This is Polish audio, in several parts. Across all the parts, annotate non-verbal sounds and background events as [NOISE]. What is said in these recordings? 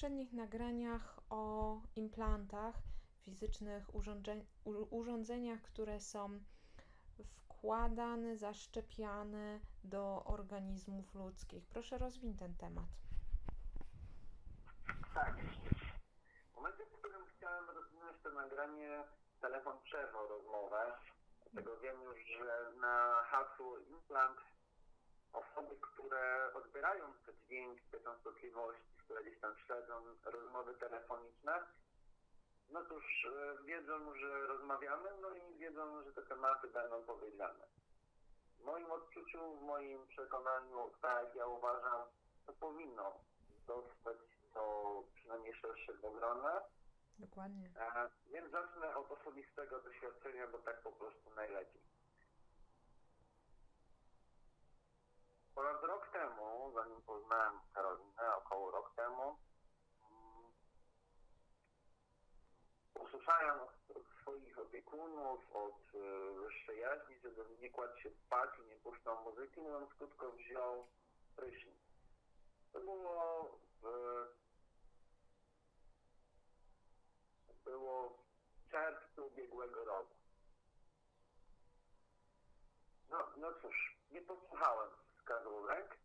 poprzednich nagraniach o implantach, fizycznych urządzeń, urządzeniach, które są wkładane, zaszczepiane do organizmów ludzkich. Proszę rozwiń ten temat. Tak. W momencie, w którym chciałem rozwinąć to nagranie, telefon przerwał rozmowę. Dlatego wiem już, że na implant osoby, które odbierają te dźwięki, te częstotliwości, które gdzieś tam śledzą rozmowy telefoniczne, no cóż, e, wiedzą, że rozmawiamy, no i wiedzą, że te tematy będą powiedziane. W moim odczuciu, w moim przekonaniu, tak jak ja uważam, to powinno dostać do przynajmniej szerszego grona. Dokładnie. E, Więc zacznę od osobistego doświadczenia, bo tak po prostu najlepiej. Ponad rok temu, zanim poznałem Karolinę, około rok temu, mm, usłyszałem od swoich opiekunów, od e, wyższej jaźni, żebym nie kładł się spać i nie puszczał muzyki, mówiąc krótko, wziął prysznic. To było w było w czerwcu ubiegłego roku. No, no cóż, nie posłuchałem wskazówek.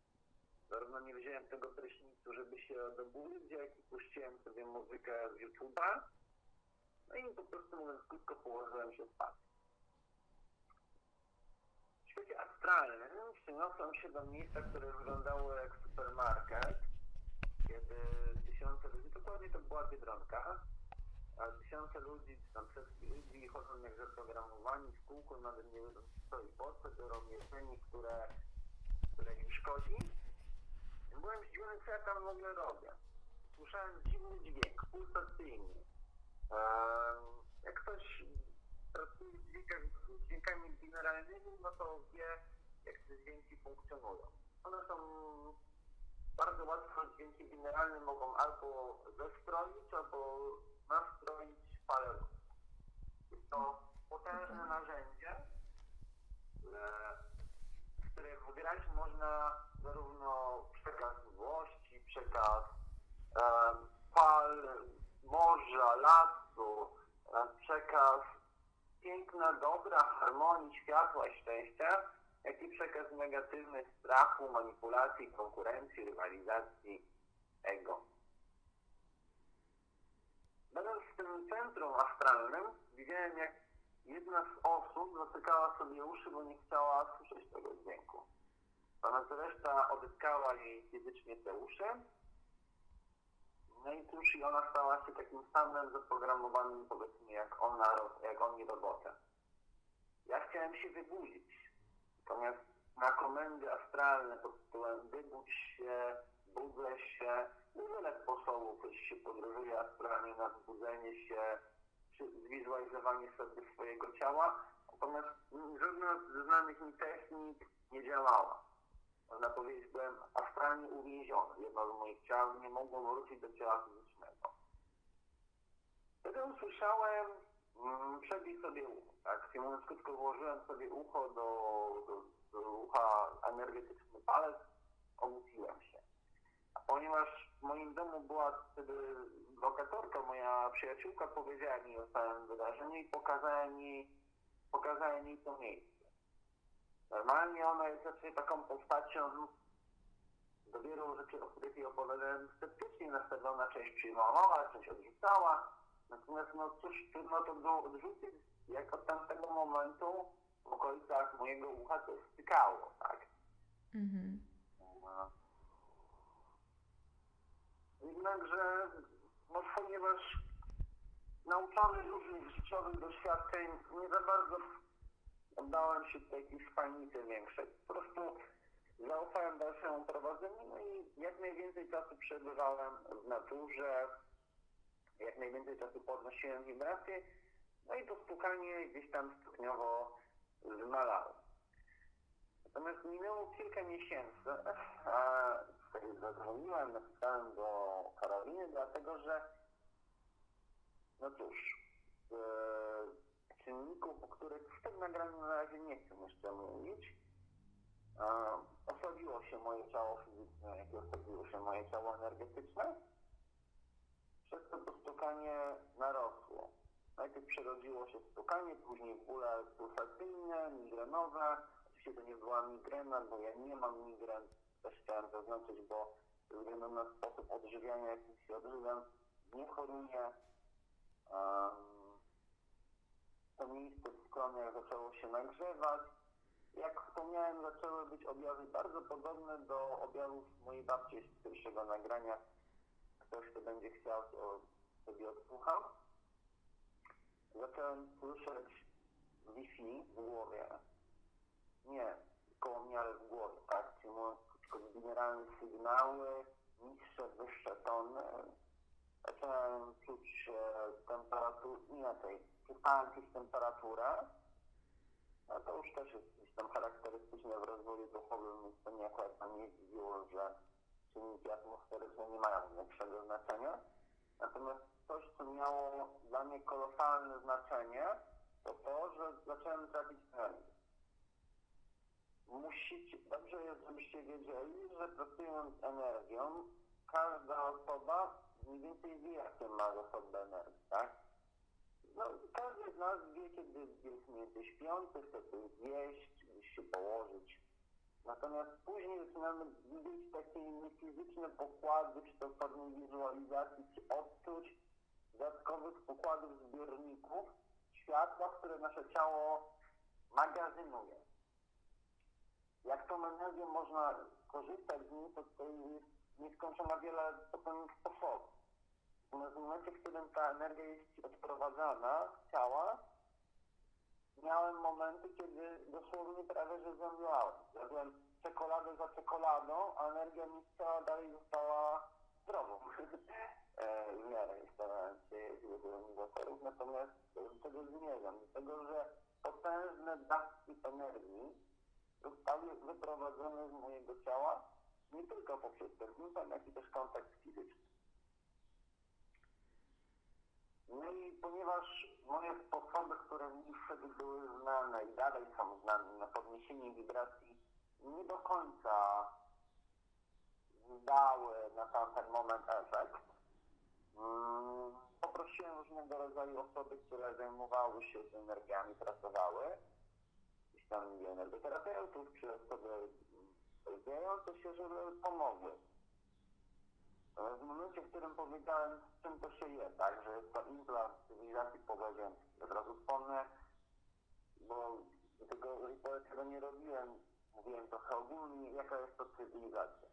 Zarówno nie wziąłem tego prysznicu, żeby się dobudzić, jak i puściłem sobie muzykę z YouTube'a. No i po prostu mówiąc krótko położyłem się spać. W świecie astralnym przeniosłem się do miejsca, które wyglądało jak supermarket, kiedy tysiące ludzi, dokładnie to była Biedronka, a tysiące ludzi, tam setki ludzi chodzą jak zaprogramowani w kółko, nawet nie wiedzą co i po co, biorą jedzenie, które, które im szkodzi. Byłem zdziwiony, co ja tam w ogóle robię. Słyszałem dziwny dźwięk, pulsacyjny. Jak ktoś pracuje z dźwiękami, binaralnymi, no to wie, jak te dźwięki funkcjonują. One są bardzo łatwo dźwięki generalne mogą albo zestroić, albo nastroić. Jest to potężne narzędzie, e, w których wybierać można zarówno przekaz miłości, przekaz e, fal, morza, lasu, przekaz piękna, dobra, harmonii, światła, szczęścia, jak i przekaz negatywny strachu, manipulacji, konkurencji, rywalizacji, ego. Będąc w tym centrum astralnym, widziałem jak jedna z osób zatykała sobie uszy, bo nie chciała słyszeć tego dźwięku. Natomiast reszta odzyskała jej fizycznie te uszy. No i cóż, i ona stała się takim samym zaprogramowanym, powiedzmy, jak ona, jak oni robotem. Ja chciałem się wybudzić. Natomiast na komendy astralne pod tytułem wybudź się, budzę się, wiele sposobów, jeśli się podróżuje astralnie na wzbudzenie się, zwizualizowanie sobie swojego ciała, natomiast żadna ze znanych mi technik nie działała. Można powiedzieć, byłem astralnie uwięziony. Jedno z moich ciał nie mogło wrócić do ciała fizycznego. Wtedy usłyszałem, mm, sobie ucho, tak? Mówiąc krótko, włożyłem sobie ucho do, do, do ucha energetyczny palec, obudziłem się. A ponieważ moim domu była wtedy lokatorka, moja przyjaciółka powiedziała mi o całym wydarzeniu i pokazałem jej, pokazałem jej to miejsce. Normalnie ona jest raczej taką postacią, do wielu rzeczy, o których jej opowiadałem, sceptycznie nastawiona, część przyjmowała, część odrzucała. Natomiast no cóż, trudno to było odrzucić, jak od tamtego momentu w okolicach mojego ucha to stykało, tak? Mhm. No. Jednakże, no ponieważ nauczony różnych życiowych doświadczeń, nie za bardzo oddałem się takiej panice większej. Po prostu zaufałem dalszemu prowadzeniu no i jak najwięcej czasu przebywałem w naturze, jak najwięcej czasu podnosiłem wibracje, no i to spukanie gdzieś tam stopniowo zmalało. Natomiast minęło kilka miesięcy, a zadzwoniłem, napisałem do Karoliny, dlatego że, no cóż, z czynników, o których w tym nagraniu na razie nie chcę jeszcze mówić, e, osłabiło się moje ciało fizyczne, jak i osłabiło się moje ciało energetyczne. przez to to stukanie narosło. Najpierw przerodziło się stukanie, później bóle pulsacyjne, migrenowe. Oczywiście to nie była migrena, bo ja nie mam migren, też chciałem zaznaczyć, bo ze względu na sposób odżywiania, jakim się odżywiam, nie choruję. Um, to miejsce w skroniach zaczęło się nagrzewać. Jak wspomniałem, zaczęły być objawy bardzo podobne do objawów mojej babci z pierwszego nagrania. Ktoś, kto będzie chciał, to sobie odsłuchał. Zacząłem słyszeć Wi-Fi w głowie. Nie, koło mnie, ale w głowie, tak? Czyli generalne sygnały, niższe, wyższe tony. Zacząłem czuć temperaturę, inaczej, przestałem czuć temperaturę. No to już też jest gdzieś tam charakterystyczne w rozwoju duchowym, więc to mnie akurat tam nie zdziwiło, że czynniki atmosferyczne nie mają większego znaczenia. Natomiast coś, co miało dla mnie kolosalne znaczenie, to to, że zacząłem tracić energię. Musicie, dobrze jest, żebyście wiedzieli, że pracując energią, każda osoba mniej więcej wie, jakie ma zasoby energii, tak? No, każdy z nas wie, kiedy jest mniej więcej śpiący, chce coś zjeść, się położyć. Natomiast później zaczynamy widzieć takie niefizyczne pokłady, czy to w pewnej wizualizacji, czy odczuć dodatkowych pokładów zbiorników światła, które nasze ciało magazynuje. Jak tą energią można korzystać z niej, to to jest nieskończona wiele potem sposobów. Natomiast w momencie, w którym ta energia jest odprowadzana z ciała, miałem momenty, kiedy dosłownie prawie że zemdlałem. Jadłem czekoladę za czekoladą, a energia mi z ciała dalej została zdrową. [LAUGHS] E, w miarę starałem się jeść, natomiast do tego zmierzam, do tego, że potężne dawki energii zostały wyprowadzone z mojego ciała, nie tylko poprzez impuls, jak i też kontakt fizyczny. No i ponieważ moje sposoby, które mi wtedy były znane i dalej są znane na podniesienie wibracji, nie do końca dały na tamten moment efekt, mm, poprosiłem różnego rodzaju osoby, które zajmowały się z energiami, pracowały, gdzieś tam energoterapeutów, czy osoby rozwijające się, żeby pomogły. W momencie, w którym powiedziałem, z czym to się je, tak, że jest to implant cywilizacji pozaziemskiej. Od razu wspomnę, bo tego tego nie robiłem, mówiłem trochę ogólnie, jaka jest to cywilizacja.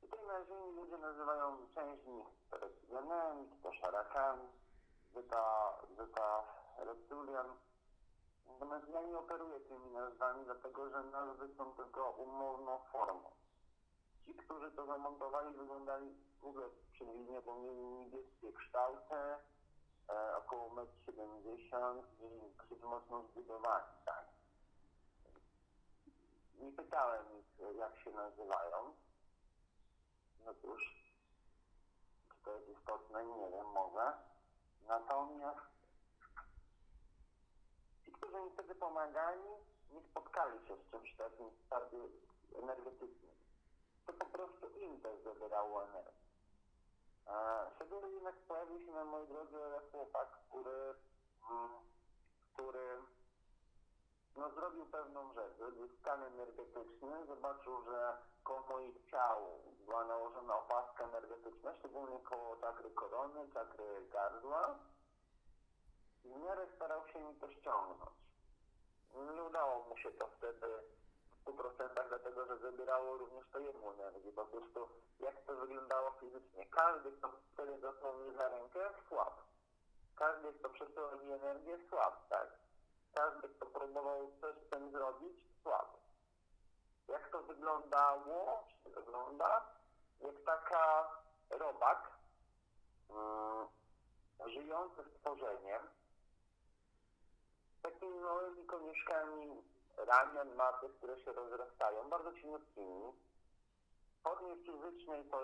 Tutaj na Ziemi ludzie nazywają część z nich reptilianami, to szarakami, byta, byta reptilian. Natomiast ja nie operuję tymi nazwami, dlatego że nazwy są tylko umowną formą. Ci, którzy to zamontowali, wyglądali w ogóle przybliżnie, bo mieli niebieskie kształty, e, około 1,70 m i dosyć mocno zbudowani, tak. Nie pytałem ich, jak się nazywają. No cóż, czy to jest istotne, nie wiem, może. Natomiast którzy mi wtedy pomagali, nie spotkali się z czymś takim bardzo energetycznym to po prostu im też zabierało energię. Szczególnie jednak pojawił się na mojej drodze chłopak, który, mm, który no, zrobił pewną rzecz. Zrobił skan energetyczny, zobaczył, że koło moich ciał była nałożona opaska energetyczna, szczególnie koło czakry korony, czakry gardła. W miarę starał się mi to ściągnąć. Nie udało mu się to wtedy w 100%, dlatego że zabierało również to jemu energię. Po prostu jak to wyglądało fizycznie. Każdy, kto wtedy dostał mnie za rękę, słab. Każdy, kto przesyłał mi energię, słab, tak? Każdy, kto próbował coś z tym zrobić, słab. Jak to wyglądało, czy wygląda, jak taka robak, mm, żyjący stworzeniem, takimi małymi koniuszkami ramion maty, które się rozrastają, bardzo cieniutkimi. W formie fizycznej to,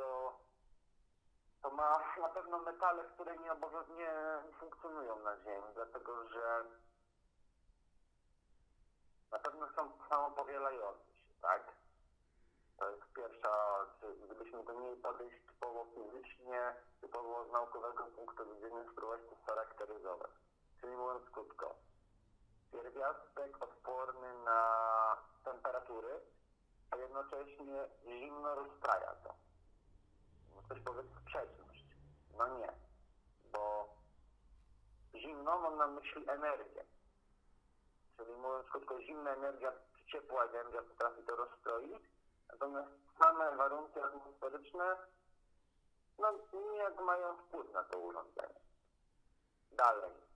to ma na pewno metale, które nie funkcjonują na Ziemi, dlatego że na pewno są samopowielające się, tak? To jest pierwsza, czy gdybyśmy do niej podejść typowo fizycznie, typowo z naukowego punktu widzenia, spróbować to scharakteryzować. Czyli mówiąc krótko, pierwiastek odporny na temperatury, a jednocześnie zimno rozstraja to. Ktoś powie sprzeczność. No nie, bo zimno mam na myśli energię. Czyli mówiąc krótko, zimna energia, ciepła energia potrafi to rozstroić, natomiast same warunki atmosferyczne no, nijak mają wpływ na to urządzenie. Dalej.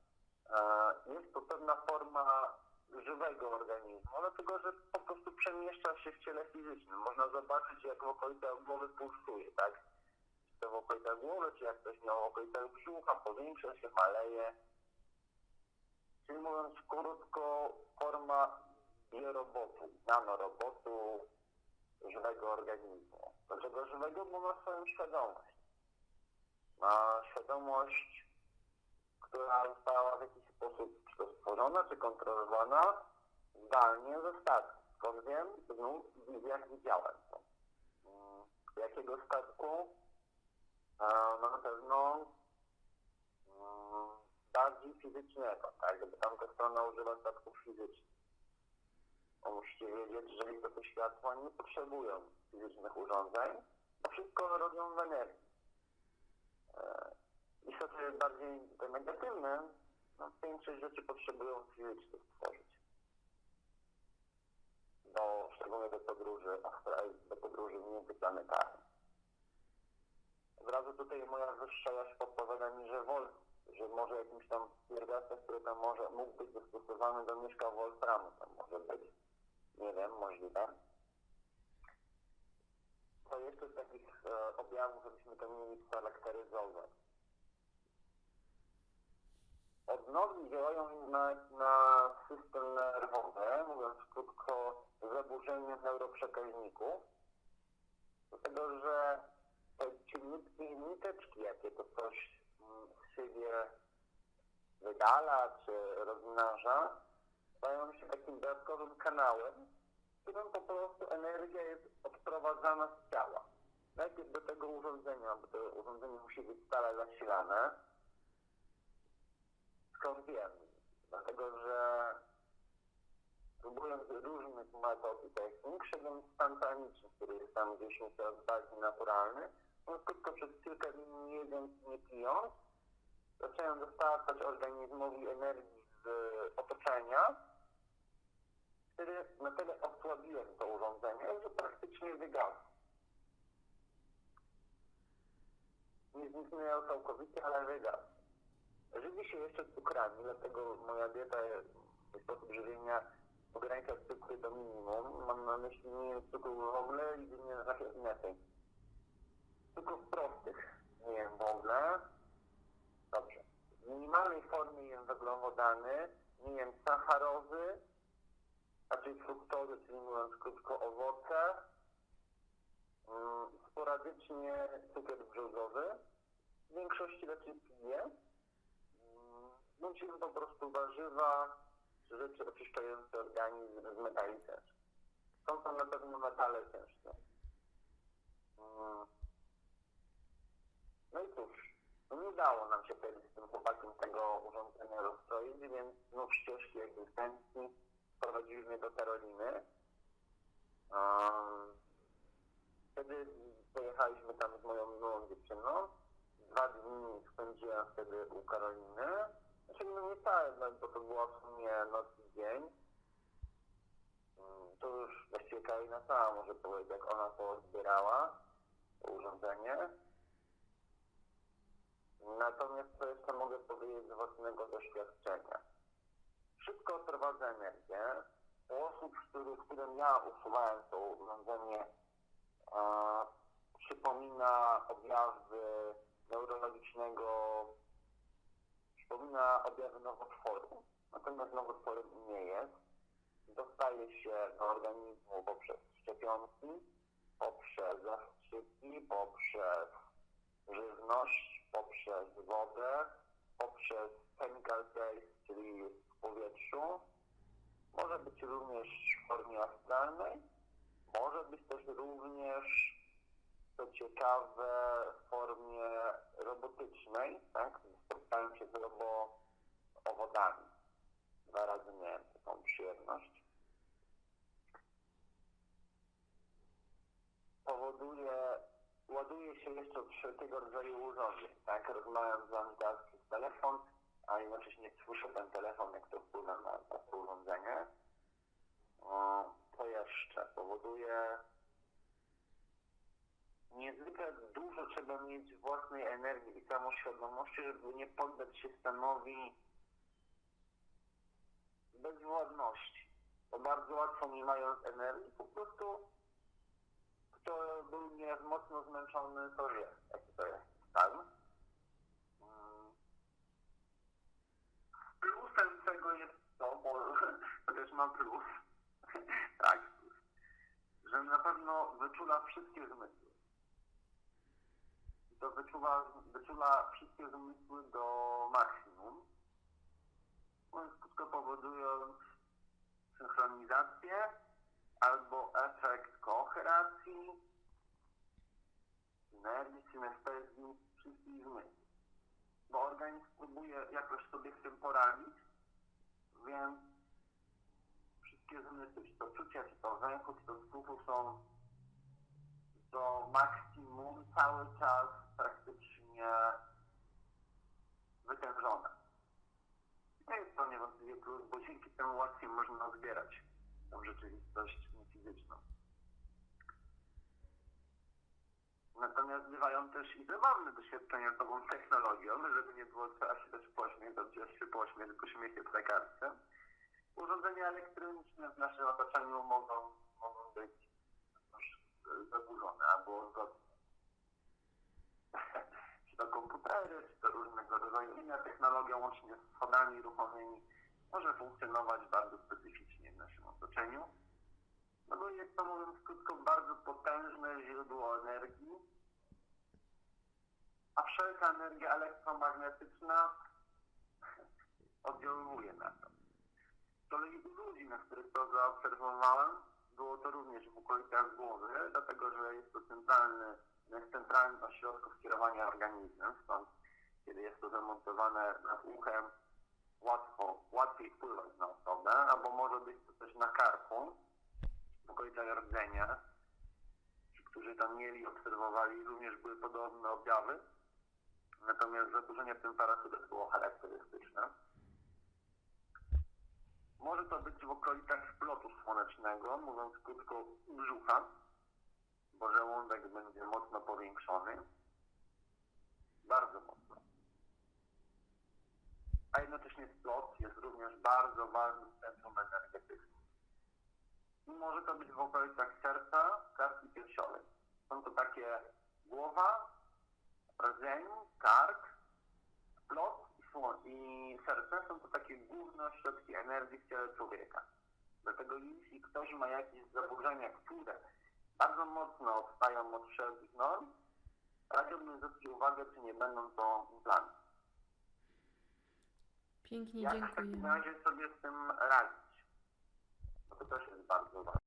E, Jest to pewna forma żywego organizmu, dlatego że po prostu przemieszcza się w ciele fizycznym. Można zobaczyć, jak w okolicach głowy pulsuje, tak? Czy to w okolicach głowy, czy jak ktoś miał okolicach brzucha, powiększa się, maleje. Czyli mówiąc krótko, forma biorobotu, nanorobotu żywego organizmu. Dlaczego żywego? Bo ma swoją świadomość. Ma świadomość, która została w jakiś sposób czy to stworzona, czy kontrolowana zdalnie ze statku. Skąd wiem? Znów w widziałem to. Mm, Jakiego statku? E, No na pewno mm, bardziej fizycznego, tak? Gdyby tamta strona używa statków fizycznych. Bo musicie wiedzieć, że istoty światła nie potrzebują fizycznych urządzeń, bo wszystko robią w energii. Istoty bardziej negatywne, no, większość rzeczy potrzebują fizycznie stworzyć. Do, szczególnie do podróży, astral- do podróży międzyplanetarnych. Od razu tutaj moja wyższa jaś podpowiada mi, że Volt, że może jakimś tam pierwiastek, który tam może, mógł być dostosowany do mieszka Wolframu, tam może być. Nie wiem, możliwe. To jeszcze z takich e, objawów, żebyśmy to mieli scharakteryzować. Odnogi działają na, na system nerwowy, mówiąc krótko, zaburzenie neuroprzekaźników. Dlatego, że te cieniutkie niteczki, jakie to coś mm, w siebie wydala czy rozmnaża, stają się takim dodatkowym kanałem, którym po prostu energia jest odprowadzana z ciała. Najpierw do tego urządzenia, bo to urządzenie musi być stale zasilane. Skąd wiem? Dlatego, że próbując różnych metod i technik, szedłem praniczny, który jest tam gdzieś coraz bardziej naturalny. No tylko przez kilka dni nie jedząc, nie pijąc, zacząłem dostarczać organizmowi energii z otoczenia, który na tyle osłabiłem to urządzenie, że praktycznie wygasł. Nie zniknęło całkowicie, ale wygasł. Żywi się jeszcze cukrami, dlatego moja dieta sposób żywienia ogranicza cukry do minimum. Mam na myśli nie cukru w ogóle i nie inaczej. Cukrów prostych nie jem w ogóle. Dobrze. W minimalnej formie jem węglowodany, nie jem sacharozy, raczej fruktozy, czyli mówiąc krótko owoce, mm, sporadycznie cukier brzozowy, w większości raczej piję, bądź jem po prostu warzywa, czy rzeczy oczyszczające organizm z metali ciężkich. Są to na pewno metale ciężkie. Mm. No i cóż, no nie udało nam się z tym chłopakiem tego urządzenia rozstroić, więc znów ścieżki egzystencji prowadziły mnie do Karoliny. Um, wtedy pojechaliśmy tam z moją nową dziewczyną. Dwa dni spędziłem wtedy u Karoliny. Znaczy no nie całe, no, bo to była w sumie noc i dzień. Mm, To już właściwie Karolina sama może powiedzieć, jak ona to zbierała, to urządzenie. Natomiast co jeszcze mogę powiedzieć z własnego doświadczenia? Wszystko odprowadza energię. U osób, których, którym ja usuwałem to urządzenie, e, przypomina objawy neurologicznego, przypomina objawy nowotworu, natomiast nowotworem nie jest. Dostaje się do organizmu poprzez szczepionki, poprzez zastrzyki, poprzez żywność, poprzez wodę, poprzez chemical trace, czyli w powietrzu. Może być również w formie astralnej, Może być też również, co ciekawe, w formie robotycznej, tak? Spotkałem się z robo-owodami. Dwa razy miałem taką przyjemność. Powoduje, ładuje się jeszcze tego rodzaju urządzeń, tak? Rozmawiam z wami teraz przez telefon, a jednocześnie słyszę ten telefon, jak to wpływa na, na to urządzenie. O, co jeszcze? Powoduje niezwykle dużo trzeba mieć własnej energii i samoświadomości, żeby nie poddać się stanowi bezwładności. Bo bardzo łatwo nie mając energii, po prostu kto był nieraz mocno zmęczony, to wie, jaki to jest stan. Mm. Plusem tego jest to, bo [LAUGHS] to też ma plus, [LAUGHS] tak, że na pewno wyczula wszystkie zmysły. To wyczuwa, wyczula wszystkie zmysły do maksimum, krótko powodując synchronizację albo efekt kooperacji, synergii, synestezji wszystkich zmysłów. Bo organizm próbuje jakoś sobie z tym poradzić, więc wszystkie zmysły, czy to czucia, czy to węchu, czy to słuchu są do maksimum cały czas wytężone. No jest to niewątpliwie plus, bo dzięki temu łatwiej można odbierać tą rzeczywistość fizyczną. Natomiast bywają też i zabawne doświadczenia z nową technologią, żeby nie było trzeba się też pośmiech, wziąć się pośmiech, tylko śmiech jest na kartce. Urządzenia elektroniczne w naszym otoczeniu mogą, mogą być już e, zaburzone albo odwrotnie. czy to komputery, czy to różnego rodzaju inna technologia, łącznie z schodami ruchomymi, może funkcjonować bardzo specyficznie w naszym otoczeniu. No bo jest to, mówiąc krótko, bardzo potężne źródło energii, a wszelka energia elektromagnetyczna [LAUGHS] oddziałuje na to. Z kolei u ludzi, na których to zaobserwowałem, było to również w okolicach głowy, dlatego że jest to centralny, jest centralny ośrodków kierowania organizmem, stąd kiedy jest to zamontowane nad uchem, łatwo, łatwiej wpływać na osobę, albo może być to też na karku, w okolicach rdzenia, ci, którzy tam mieli, obserwowali, również były podobne objawy, natomiast zaburzenie w tym parasytach było charakterystyczne. Może to być w okolicach splotu słonecznego, mówiąc krótko brzucha, bo żołądek będzie mocno powiększony. Bardzo mocno. A jednocześnie splot jest również bardzo ważnym centrum energetycznym. Może to być w okolicach serca, karki piersiowej. Są to takie głowa, rdzeń, kark, sło- i serce. Są to takie główne ośrodki energii w ciele człowieka. Dlatego jeśli ktoś ma jakieś zaburzenia, które bardzo mocno odstają od wszelkich norm, radziłbym zwrócić uwagę, czy nie będą to implanty. Pięknie Jak w takim dziękujemy. razie sobie z tym radzić? Bo to też jest bardzo ważne.